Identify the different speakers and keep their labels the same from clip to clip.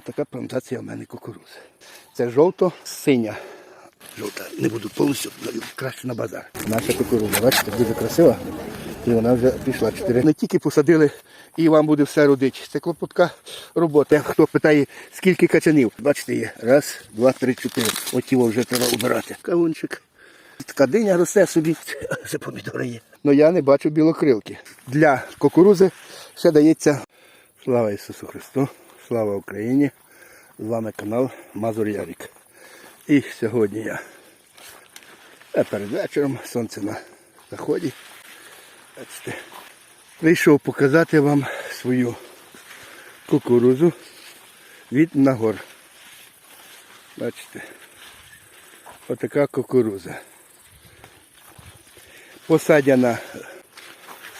Speaker 1: Така плантація в мене кукурузи. Це жовто-синя. Жовта. Не буду повністю краще на базар. Наша кукуруза, бачите, дуже красива. І вона вже пішла чотири. Не тільки посадили і вам буде все родити. Це клопотка робота. Хто питає, скільки качанів? Бачите, є. Раз, два, три, чотири. От його вже треба убирати. Кавунчик. Така диня росте собі, це помідори є. Ну я не бачу білокрилки. Для кукурузи ще дається слава Ісусу Христу, слава Україні. З вами канал Мазур Ярік. І сьогодні я е, перед вечором, сонце на заході. Прийшов показати вам свою кукурузу від нагор. Бачите, отака кукуруза посадяна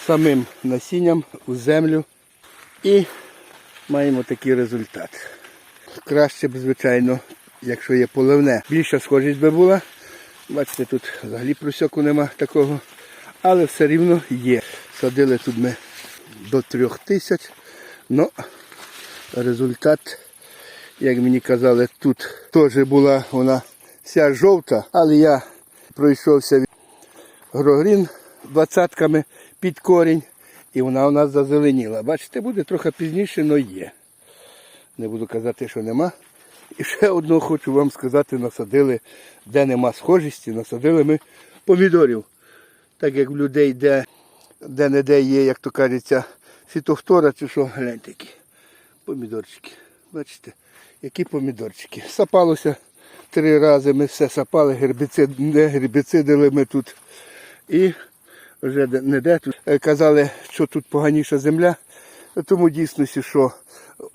Speaker 1: самим насінням у землю і маємо такий результат. Краще б, звичайно, якщо є поливне. Більша схожість би була. Бачите, тут взагалі просьоку нема такого, але все рівно є. Садили тут ми до трьох тисяч, але результат, як мені казали, тут теж була вона вся жовта, але я пройшовся від грогрін двадцятками під корінь, і вона у нас зазеленіла. Бачите, буде трохи пізніше, але є. Не буду казати, що нема. І ще одного хочу вам сказати, насадили, де нема схожості, насадили ми помідорів. Так як в людей де, де не де є, як то кажеться, фітофтора чи що, гляньте які. Помідорчики. Бачите, які помідорчики. Сапалося три рази, ми все сапали, гербіцид, не гербіцидили ми тут. І вже не де. Е, Казали, що тут поганіша земля, тому дійсності, що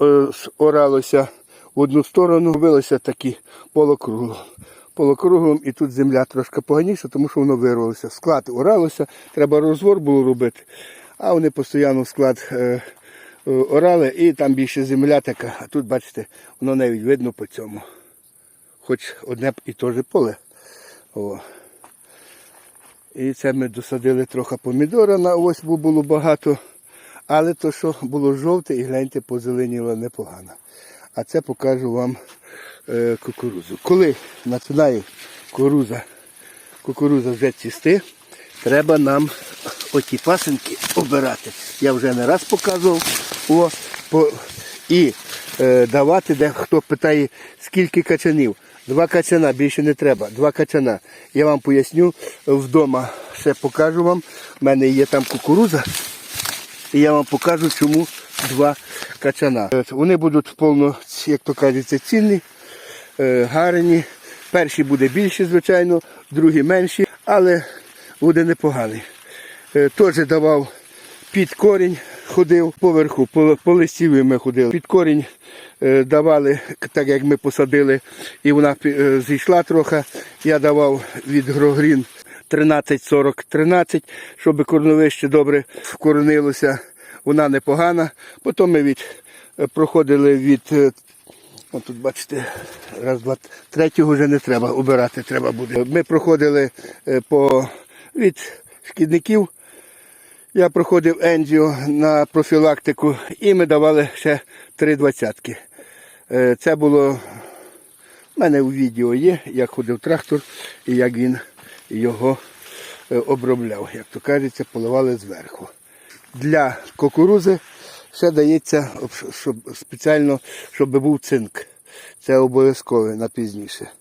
Speaker 1: е, оралося в одну сторону, робилося такі полокругло. Полокруглом і тут земля трошки поганіша, тому що воно вирвалося. Склад оралося, треба розвор було робити, а вони постійно склад е, орали і там більше земля така, а тут, бачите, воно навіть видно по цьому. Хоч одне і те ж поле. О. І це ми досадили трохи помідора на ось, бо було багато. Але то, що було жовте, і гляньте, позеленіло непогано. А це покажу вам е, кукурузу. Коли починає кукуруза, кукуруза вже цісти, треба нам оті пасенки обирати. Я вже не раз показував. О, по, і е, давати, де хто питає, скільки качанів. Два качана, більше не треба. Два качана. Я вам поясню вдома. Ще покажу вам. У мене є там кукуруза. І я вам покажу, чому два качана. Е, Вони будуть повно, як то кажеться, цінні, е, гарні. Перший буде більший, звичайно, другий менший, але буде непоганий. Е, Теж давав під корінь, ходив поверху, по, по листіві ми ходили. Під корінь е, давали, так як ми посадили, і вона е, зійшла трохи. Я давав від Грогрін 13-40-13, щоб корновище добре вкоренилося. Вона непогана. Потім ми від, е, проходили від, от тут бачите, раз, два, третього вже не треба обирати, треба буде. Ми проходили по, від шкідників. Я проходив енджіо на профілактику і ми давали ще три двадцятки. Е, Це було у мене у відео є, як ходив трактор і як він його е, обробляв. Як то кажеться, поливали зверху. Для кукурузи ще дається щоб, спеціально, щоб був цинк. Це обов'язково на пізніше.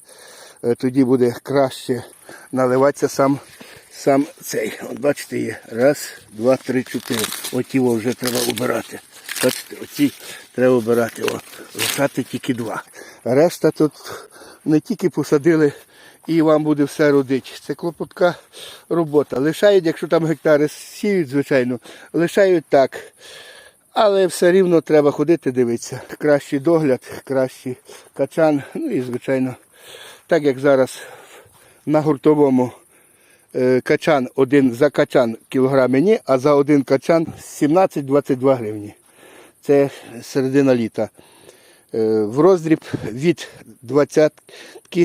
Speaker 1: Е, Тоді буде краще наливатися сам, сам цей. От бачите, є. Раз, два, три, чотири. От його вже треба обирати. Бачите, оці треба обирати. От, лишати тільки два. Решта тут не тільки посадили і вам буде все родити. Це клопотка робота. Лишають, якщо там гектари сіють, звичайно, лишають так. Але все рівно треба ходити дивитися. Кращий догляд, кращий качан. Ну і, звичайно, так як зараз на гуртовому качан один за качан кілограм мені, а за один качан 17-22 гривні. Це середина літа. Е, В роздріб від 20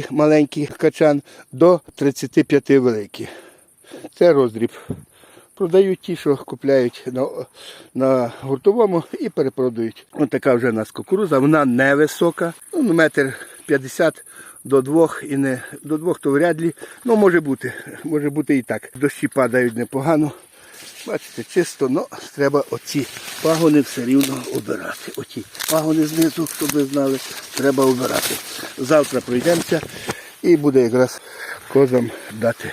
Speaker 1: маленьких качан до 35 великих. Це роздріб продають ті, що купляють на, на гуртовому і перепродають. Ось така вже у нас кукуруза, вона невисока, ну, метр 50 до двох і не до двох, то вряд ли. Ну, може бути, може бути і так. Дощі падають непогано. Бачите, чисто, але треба оці пагони все рівно обирати. Оті пагони знизу, щоб ви знали, треба обирати. Завтра пройдемося і буде якраз козам дати.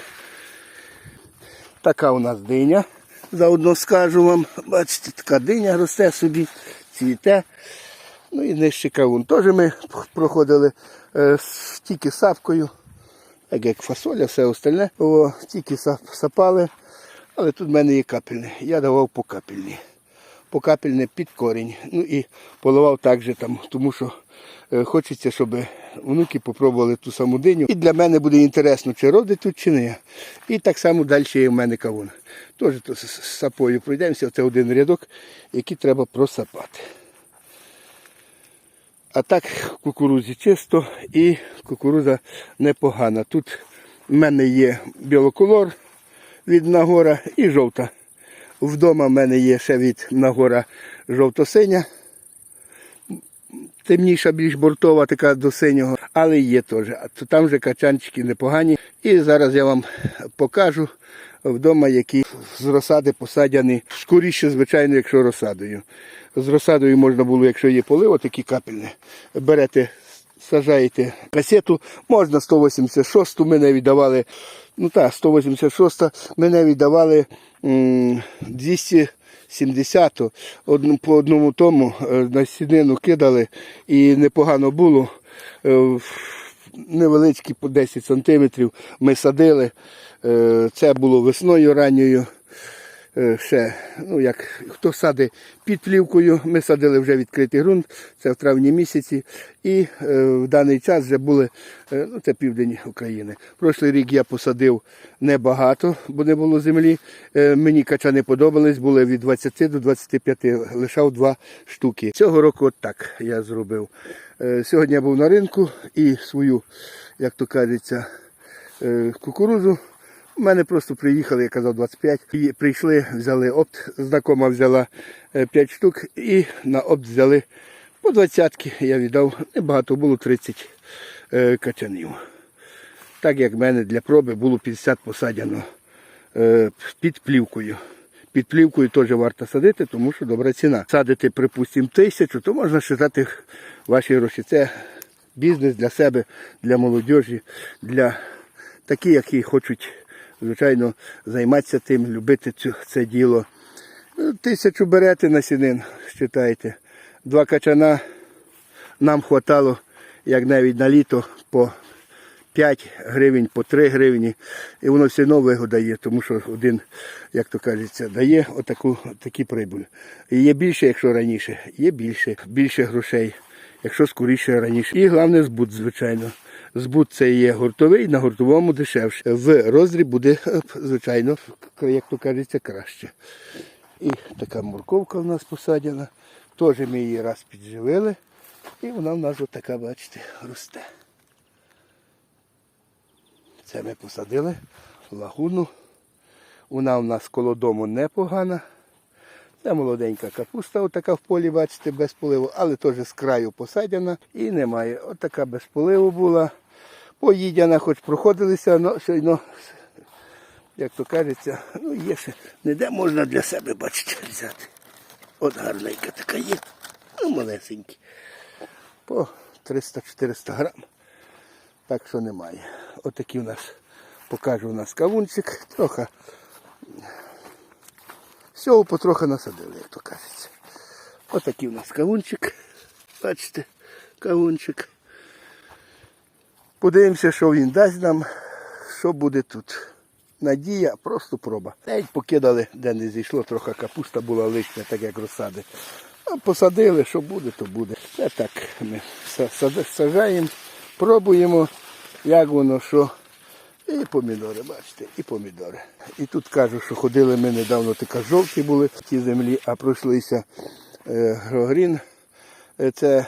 Speaker 1: Така у нас диня. Заодно скажу вам, бачите, така диня росте собі, цвіте. Ну і нижче кавун. Теж ми проходили е, тільки сапкою, так як фасоля, все остальне. О, тільки сап- сапали. Але тут в мене є капельне. Я давав по капельні. По капельне під корінь. Ну і поливав так же там, тому що е, хочеться, щоб внуки попробували ту саму диню. І для мене буде інтересно, чи родить тут, чи не. І так само далі є в мене кавун. Теж з сапою пройдемося. Це один рядок, який треба просапати. А так кукурузі чисто і кукуруза непогана. Тут в мене є білоколор від Нагора і жовта. Вдома в мене є ще від Нагора жовто-синя. Темніша, більш бортова, така до синього, але є теж. Там вже качанчики непогані. І зараз я вам покажу вдома, які з розсади посадяні. Скоріше, звичайно, якщо розсадою. З розсадою можна було, якщо є полив, такі капельні. Берете, сажаєте касету, можна 186-ту мене віддавали. Ну так, 186 мене віддавали м, 270 одну, по одному тому е, на сіднину кидали і непогано було. Е, Невеличкі по 10 сантиметрів ми садили. Е, Це було весною ранньою. Е, Ще, ну як хто садить під плівкою, ми садили вже відкритий ґрунт, це в травні місяці. І е, в даний час вже були, е, ну це південь України. Прошлий рік я посадив небагато, бо не було землі. Мені качани подобались, були від 20 до 25, лишав два штуки. Цього року от так я зробив. Сьогодні я був на ринку і свою, як то кажеться, кукурузу. У мене просто приїхали, я казав 25. І прийшли, взяли опт, знакома взяла 5 штук і на опт взяли по 20 я віддав. Небагато було 30 е, качанів. Так як в мене для проби було 50 посадено е, під плівкою. Під плівкою теж варто садити, тому що добра ціна. Садити, припустимо, тисячу, то можна вважати ваші гроші. Це бізнес для себе, для молодіжі, для такі, які хочуть, звичайно, займатися тим, любити цю, це діло. Ну, Тисячу берете на сінин, считайте. Два качана нам хватало, як навіть на літо, по 5 гривень, по 3 гривні. І воно все одно вигода дає, тому що один, як то кажеться, дає отаку, такі прибуль. І є більше, якщо раніше, є більше, більше грошей, якщо скоріше раніше. І головне збут, звичайно. Збут це є гуртовий, на гуртовому дешевше. В роздріб буде, звичайно, як то кажеться, краще. І така морковка в нас посадена. Теж ми її раз підживили. І вона в нас отака, бачите, росте. Це ми посадили лагуну. Вона у нас коло дому непогана. Це молоденька капуста, отака в полі, бачите, без поливу, але теж з краю посадена і немає. Отака без поливу була. Поїдяна, хоч проходилися, але одно, як то кажеться, ну є ще. Ніде можна для себе, бачите, взяти. От гарненька така є. Ну, малесенькі. По 300-400 грам. Так що немає. Отакий у нас, покажу у нас кавунчик. Трохи. Всього потрохи насадили, як то кажеться. Отакий у нас кавунчик. Бачите, кавунчик. Подивимося, що він дасть нам, що буде тут. Надія, просто проба. Навіть покидали, де не зійшло, трохи капуста була лишня, так як розсади. А посадили, що буде, то буде. Це так ми са- сади- саджаємо, пробуємо, як воно, що. І помідори, бачите, і помідори. І тут кажуть, що ходили ми недавно, така жовті були в тій землі, а пройшлися е, грогрін. Е, Це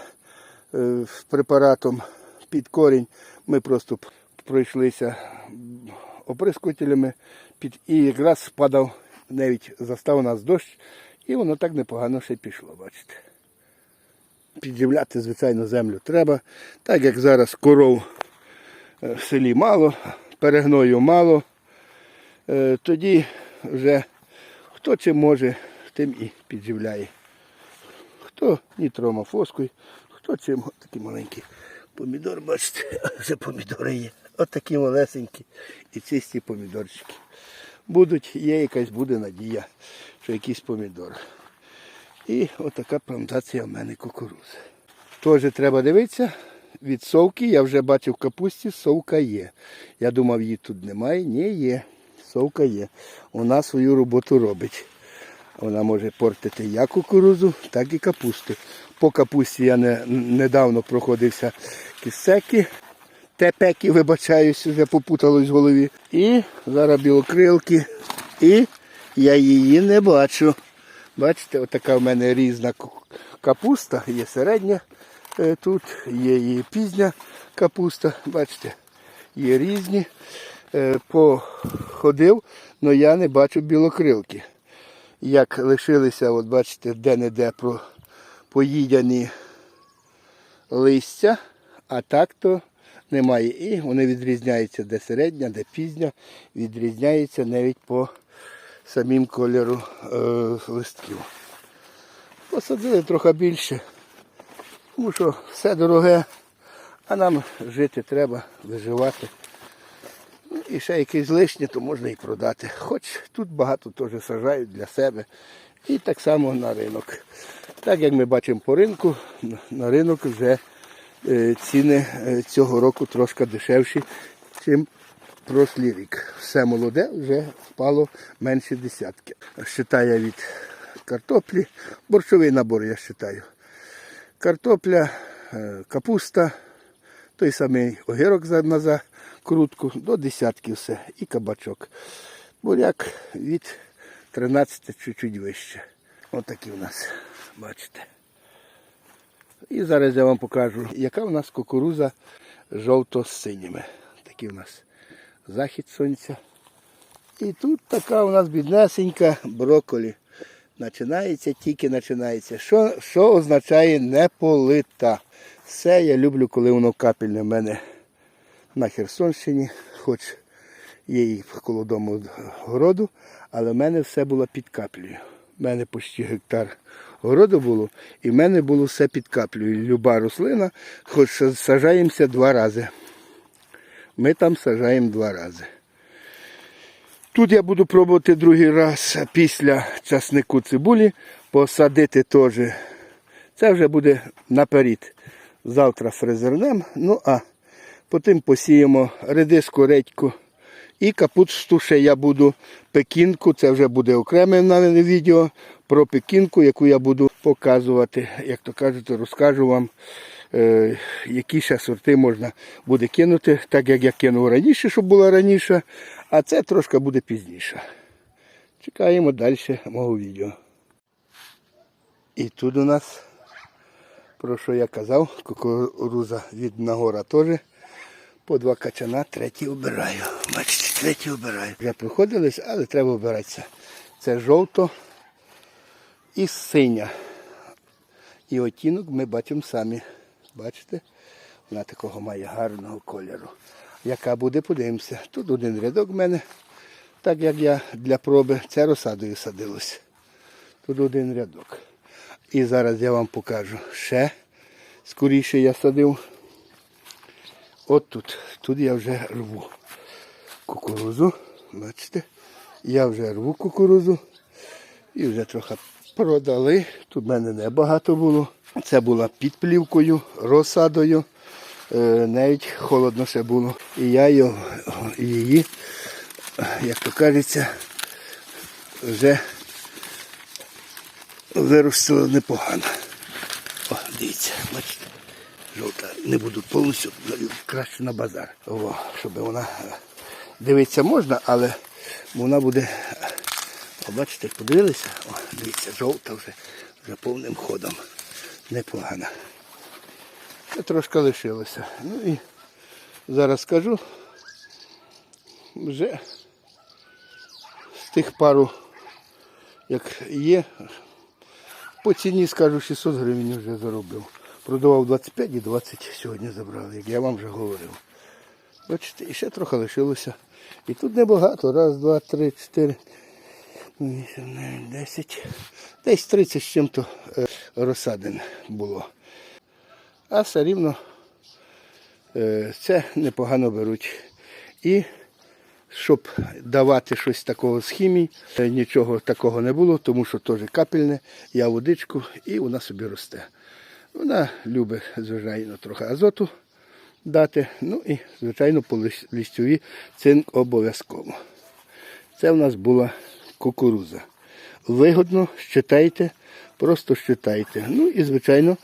Speaker 1: е, препаратом під корінь. Ми просто пройшлися оприскувателями під, і якраз спадав навіть застав нас дощ, і воно так непогано ще пішло, бачите. Підживляти, звичайно, землю треба. Так як зараз коров е, в селі мало, перегною мало, е, тоді вже хто чим може, тим і підживляє. Хто нітромофоскою, хто чим От такий маленький помідор, бачите, вже помідори є. От такі малесенькі і чисті помідорчики. Будуть, є якась буде надія, що якийсь помідор. І отака плантація в мене кукурузи. Теж треба дивитися. Від совки я вже бачив в капусті, совка є. Я думав, її тут немає. Ні, є. Совка є. Вона свою роботу робить. Вона може портити як кукурузу, так і капусту. По капусті я не, недавно проходився кисеки, тепеки, вибачаюсь, вже попуталось в голові. І зараз білокрилки. І я її не бачу. Бачите, отака в мене різна капуста, є середня е, тут, є і пізня капуста, бачите, є різні. Е, Походив, але я не бачу білокрилки. Як лишилися, от бачите, де-не-де поїдяні листя, а так то немає. І вони відрізняються, де середня, де пізня, відрізняються навіть по самим кольору е, листків. Посадили трохи більше, тому що все дороге, а нам жити треба, виживати. Ну, І ще якесь лишнє, то можна і продати. Хоч тут багато теж сажають для себе. І так само на ринок. Так як ми бачимо по ринку, на- ринок вже ціни е, цього року трошки дешевші, ніж прошлий рік. Все молоде вже впало менше десятки. Считаю від картоплі, борщовий набор я вважаю. Картопля, е, капуста, той самий огірок на закрутку, до десятки все, і кабачок. Буряк від 13 чуть-чуть вище. Отакі у нас, бачите. І зараз я вам покажу, яка у нас кукуруза жовто-синіми. Такі у нас захід сонця. І тут така у нас біднесенька брокколі. Починається, тільки починається. Що, що означає не полита? Все я люблю, коли воно капельне в мене на Херсонщині, хоч є і коло дому городу, але в мене все було під каплею. У мене почти гектар городу було, і в мене було все під каплею. Люба рослина, хоч сажаємося два рази. Ми там сажаємо два рази. Тут я буду пробувати другий раз після часнику цибулі посадити теж. Це вже буде наперед. Завтра фрезернем. Ну а потім посіємо редиску, редьку і капусту ще я буду пекінку. Це вже буде окреме мене відео про пекінку, яку я буду показувати. Як то кажуть, розкажу вам, е, які ще сорти можна буде кинути, так як я кинув раніше, щоб було раніше, а це трошки буде пізніше. Чекаємо далі мого відео. І тут у нас, про що я казав, кукуруза від Нагора теж. По два качана, третій обираю. Бачите, третій обираю. Вже проходились, але треба обиратися. Це жовто і синя. І оттінок ми бачимо самі. Бачите? Вона такого має гарного кольору. Яка буде, подивимося. Тут один рядок в мене, так як я для проби, це розсадою садилось. Тут один рядок. І зараз я вам покажу ще. Скоріше я садив. От тут. Тут я вже рву кукурузу. Бачите? Я вже рву кукурузу. І вже трохи продали. Тут в мене небагато було. Це була під плівкою, розсадою. Е, навіть холодно ще було. І я її, як то кажеться, вже виростила непогано. О, дивіться, бачите, жовта. Не буду повністю, краще на базар. О, щоб вона е, дивитися можна, але вона буде. О, бачите, подивилися? О, дивіться, жовта вже, вже повним ходом. Непогано. Це трошки лишилося. Ну і зараз скажу. Вже з тих пару як є. По ціні скажу 600 гривень вже заробив. Продавав 25 і 20 сьогодні забрали, як я вам вже говорив. Бачите, і ще трохи лишилося. І тут небагато. Раз, два, три, чотири, вісім, дев'ять, десять. Десь 30 з чим-то е, розсадин було. А все рівно е, це непогано беруть. І щоб давати щось такого з хімії, е, нічого такого не було, тому що теж капельне, я водичку і вона собі росте. Вона любить, звичайно, трохи азоту дати. Ну і, звичайно, по лис- листьові цинк обов'язково. Це в нас була кукуруза. Вигодно, щитайте, просто щитайте. Ну і, звичайно,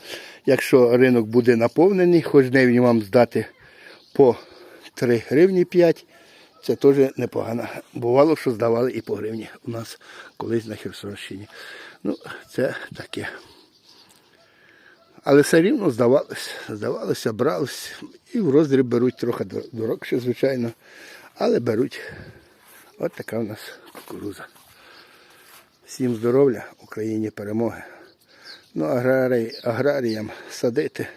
Speaker 1: якщо ринок буде наповнений, хоч дневні вам здати по 3 гривні 5, це теж непогано. Бувало, що здавали і по гривні у нас колись на Херсонщині. Ну, це таке. Але все рівно здавалося, здавалося, бралось. І в роздріб беруть трохи дорогше, звичайно, але беруть. От така у нас кукуруза. Всім здоров'я, Україні перемоги. Ну, аграрій, аграріям садити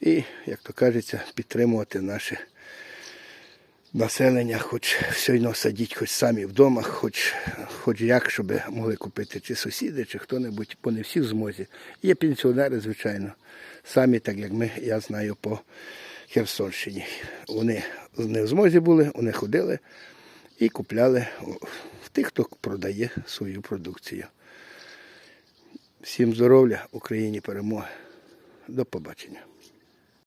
Speaker 1: і, як то кажеться, підтримувати наше населення, хоч все одно садіть, хоч самі вдома, хоч, хоч як, щоб могли купити чи сусіди, чи хто-небудь, бо не всі в змозі. Є пенсіонери, звичайно, самі, так як ми, я знаю, по Херсонщині. Вони не в змозі були, вони ходили і купляли тих, хто продає свою продукцію. Всім здоров'я, Україні перемоги. До побачення.